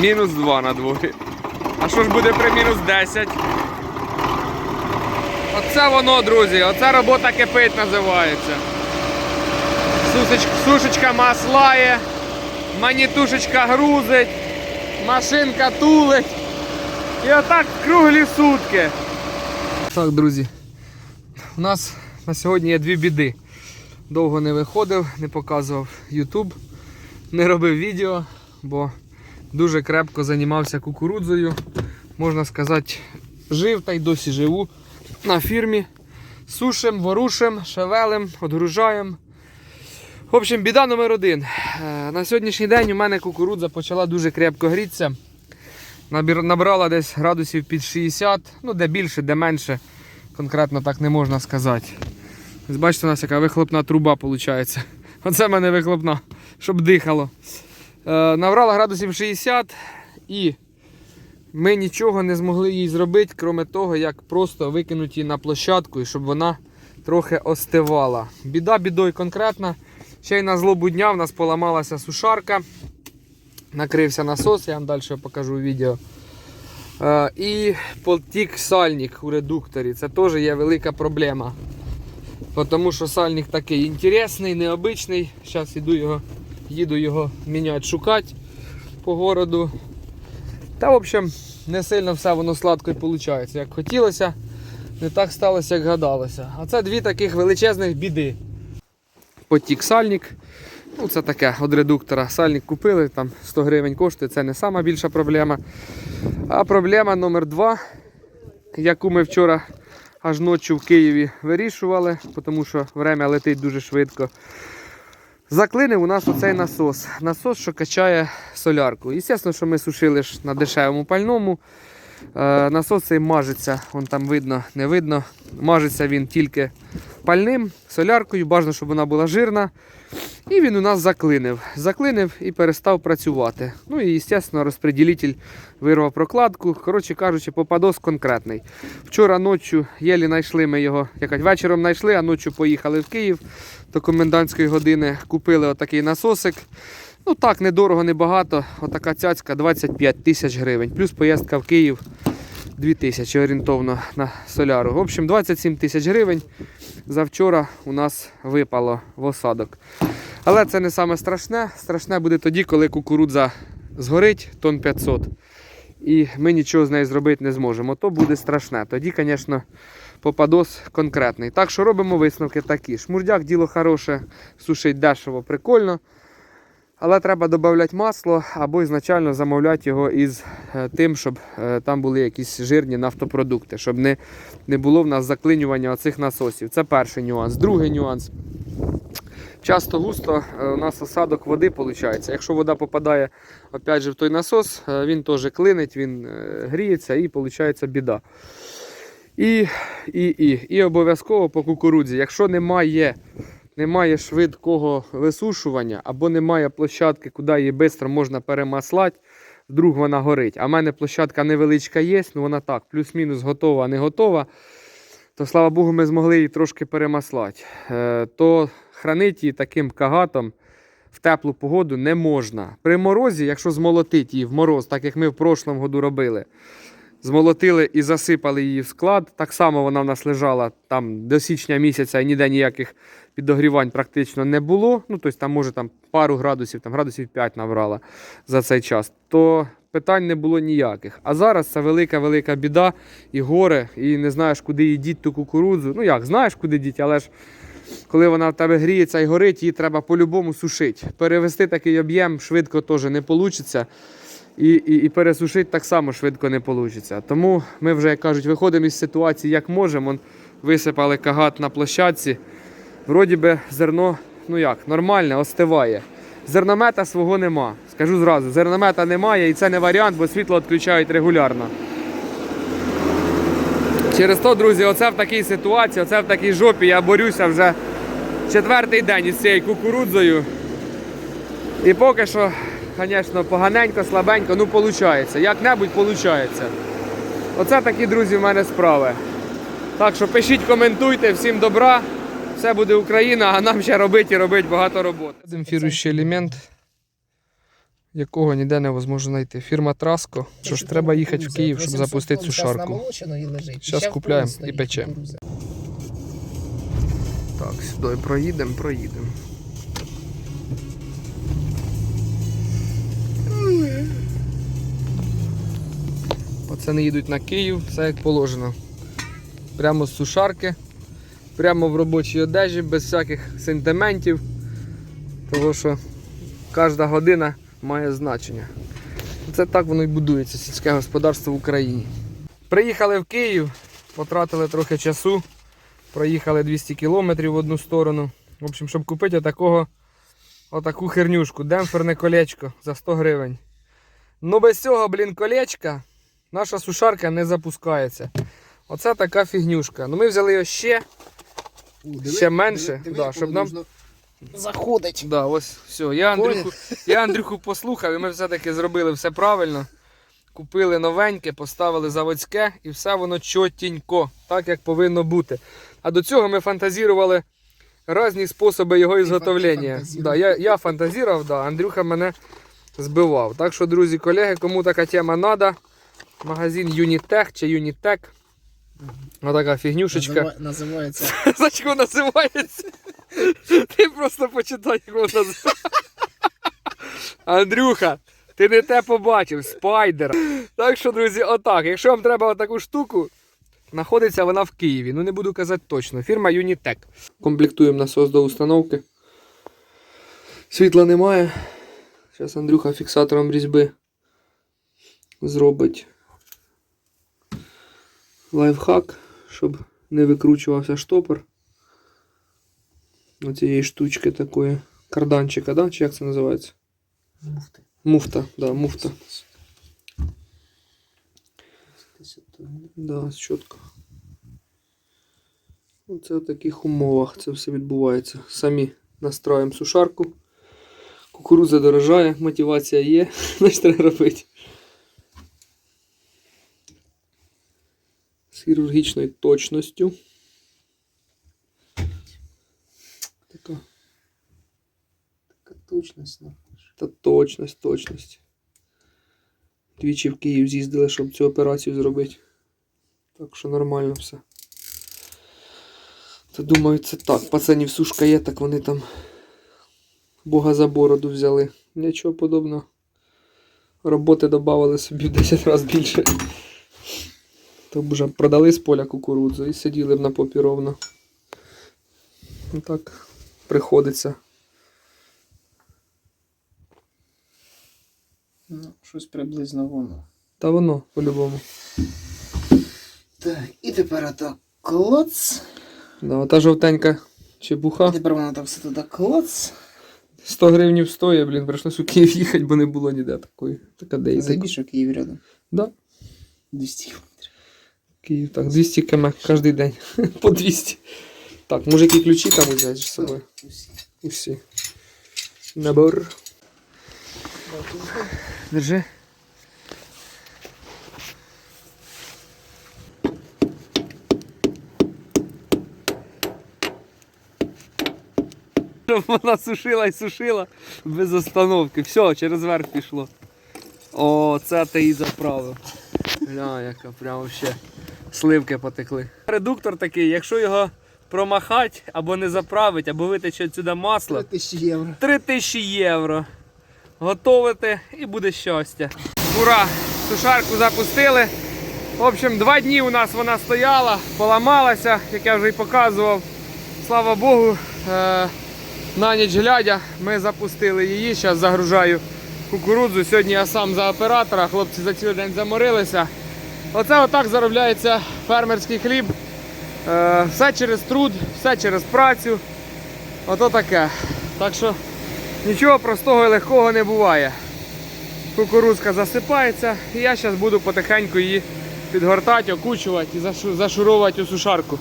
Мінус 2 на дворі. А що ж буде при мінус 10? Оце воно, друзі, оце робота кипить називається. Сусич- Сушечка маслає, манітушечка грузить, машинка тулить. І отак круглі сутки. Так, друзі, у нас на сьогодні є дві біди. Довго не виходив, не показував YouTube, не робив відео, бо дуже крепко займався кукурудзою. Можна сказати, жив та й досі живу на фірмі. Сушим, ворушим, шевелим, одгружаємо. В общем, біда номер один. Е, На сьогоднішній день у мене кукурудза почала дуже крепко грітися. Набрала десь градусів під 60, ну де більше, де менше. Конкретно так не можна сказати. Бачите, у нас яка вихлопна труба виходить. Оце в мене вихлопна, щоб дихало. Е, набрала градусів 60 і ми нічого не змогли їй зробити, крім того, як просто викинути її на площадку і щоб вона трохи остивала. Біда бідою конкретна. Ще й на злобу дня в нас поламалася сушарка. Накрився насос, я вам далі покажу відео. Е, і потік сальник у редукторі. Це теж є велика проблема. Тому що сальник такий інтересний, необичний. Зараз іду його, їду його міняти, шукати по городу. Та, в общем, не сильно все воно сладко і виходить. Як хотілося, не так сталося, як гадалося. А це дві таких величезних біди. Потік сальник. Ну, це таке від редуктора. Сальник купили, там 100 гривень коштує, це не сама більша проблема. А проблема номер два, яку ми вчора аж ночі в Києві вирішували, тому що время летить дуже швидко. Заклинив у нас оцей насос. Насос, що качає солярку. І Звісно, що ми сушили ж на дешевому пальному. Е, насос цей мажеться, вон там видно, не видно. Мажеться він тільки пальним, соляркою, бажано, щоб вона була жирна. І він у нас заклинив. Заклинив і перестав працювати. Ну і, звісно, розпреділитель вирвав прокладку. Коротше кажучи, попадос конкретний. Вчора ночі єлі знайшли ми його, якось вечором знайшли, а ночі поїхали в Київ до комендантської години. Купили отакий насосик. Ну так, недорого, небагато. Отака цяцька 25 тисяч гривень. Плюс поїздка в Київ 2 тисячі орієнтовно на соляру. В общем, 27 тисяч гривень завчора у нас випало в осадок. Але це не саме страшне. Страшне буде тоді, коли кукурудза згорить тонн 500. І ми нічого з нею зробити не зможемо. То буде страшне. Тоді, звісно, попадос конкретний. Так що робимо висновки такі. Шмурдяк діло хороше, сушить дешево, прикольно. Але треба додати масло або ізначально замовляти його із е, тим, щоб е, там були якісь жирні нафтопродукти, щоб не, не було в нас заклинювання оцих насосів. Це перший нюанс. Другий нюанс. Часто густо е, у нас осадок води виходить. Якщо вода попадає опять же, в той насос, він теж клинить, він гріється і виходить біда. І, і, і, і обов'язково по кукурудзі, якщо немає немає швидкого висушування або немає площадки, куди її швидко можна перемаслати, вдруг вона горить. А в мене площадка невеличка є, ну вона так, плюс-мінус готова, не готова. То слава Богу, ми змогли її трошки перемаслати. Е, то хранити її таким кагатом в теплу погоду не можна. При морозі, якщо змолотити її в мороз, так як ми в прошлому году робили, змолотили і засипали її в склад. Так само вона в нас лежала там до січня місяця і ніде ніяких підогрівань практично не було. Ну, тобто там, може, там пару градусів, там градусів 5 набрала за цей час. То питань не було ніяких. А зараз це велика-велика біда і горе, і не знаєш, куди її діть ту кукурудзу. Ну як, знаєш, куди діть, але ж. Коли вона в тебе гріється і горить, її треба по-любому сушити. Перевести такий об'єм швидко теж не вийде. І, і, і пересушити так само швидко не вийде. Тому ми вже, як кажуть, виходимо із ситуації як можемо. Висипали кагат на площадці. Вроді би зерно, ну як, нормальне, остиває. Зерномета свого нема. Скажу зразу, зерномета немає і це не варіант, бо світло відключають регулярно. Через то, друзі, оце в такій ситуації, оце в такій жопі я борюся вже четвертий день із цією кукурудзою. І поки що, звісно, поганенько, слабенько, ну виходить. Як-небудь виходить. Оце такі, друзі, в мене справи. Так що пишіть, коментуйте, всім добра. Все буде Україна, а нам ще робити і робити багато роботи. Демпфіруючий елемент якого ніде невозможно знайти. Фірма Траско. Що ж, треба їхати в Київ, щоб запустити цю шарку. Щас купляємо і печемо. Так, сюди проїдемо, проїдемо. Пацани їдуть на Київ, все як положено. Прямо з сушарки, прямо в робочій одежі, без всяких сентиментів. Тому що кожна година має значення. Це так воно і будується, сільське господарство в Україні. Приїхали в Київ, потратили трохи часу, проїхали 200 кілометрів в одну сторону. В общем, щоб купити отакого, отаку хернюшку, демпферне колечко за 100 гривень. Ну без цього, блін, колечка наша сушарка не запускається. Оце така фігнюшка. Ну ми взяли його ще. Ще менше, да, щоб нам- Заходить. Да, ось все. Я Андрюху, я Андрюху послухав, і ми все-таки зробили все правильно. Купили новеньке, поставили заводське і все воно чотінько, так як повинно бути. А до цього ми фантазірували різні способи його ізготовлення. Да, я, я фантазірував, да, Андрюха мене збивав. Так що, друзі, колеги, кому така тема треба, магазин Unitech чи Unitech. Отака фігнюшечка. Назива- Називається. Знаєш, як називається? Ти просто почитай, як воно називається. Андрюха, ти не те побачив, спайдер. Так що, друзі, отак. Якщо вам треба таку штуку, знаходиться вона в Києві. Ну не буду казати точно. Фірма Unitec. Комплектуємо насос до установки. Світла немає. Зараз Андрюха фіксатором різьби зробить лайфхак, щоб не викручувався штопор. Оцієї штучки такої. Карданчика, да? Чи як це називається? Муфти. Муфта, да, муфта. Да, чітко. Оце в таких умовах це все відбувається. Самі настроїмо сушарку. Кукурудза дорожає, мотивація є, значить треба робити. Хірургічною точністю. Така. Така точність. ну. Та точність, точність. Двічі в Київ з'їздили, щоб цю операцію зробити. Так що нормально все. Та думаю, це так. Пацанів сушка є, так вони там Бога за бороду взяли. Нічого подобного. Роботи додавали собі в 10 разів більше. То б вже продали з поля кукурудзу і сиділи б на попі ровно. Ну так, приходиться. Ну, щось приблизно воно. Та воно, по-любому. Так, і тепер отак клоц. Да, ота жовтенька І тепер воно так все туди клоц. 100 гривнів стоїть, блін, прийшлось у Київ їхати, бо не було ніде такої. Така Забіж, що Київ рядом. Да, 200 кілометрів. Київ, так, 200 км кожен день. По 200. Так, може які ключі там взяти з собою? Усі. Усі. Набор. Держи. Щоб Вона сушила і сушила без остановки. Все, через верх пішло. О, це ти і заправив. Гля, яка прям ще сливки потекли. Редуктор такий, якщо його промахати або не заправить, або витече сюди масло, 3000 євро. 3000 євро. Готовити і буде щастя. Ура! Сушарку запустили. В общем, два дні у нас вона стояла, поламалася, як я вже й показував. Слава Богу, е- на ніч глядя, ми запустили її. Зараз загружаю кукурудзу. Сьогодні я сам за оператора, хлопці за цілий день заморилися. Оце отак заробляється фермерський хліб. Е- все через труд, все через працю. Ото таке. Так що нічого простого і легкого не буває. Кукурузка засипається, і я зараз буду потихеньку її підгортати, окучувати і зашуровувати у сушарку.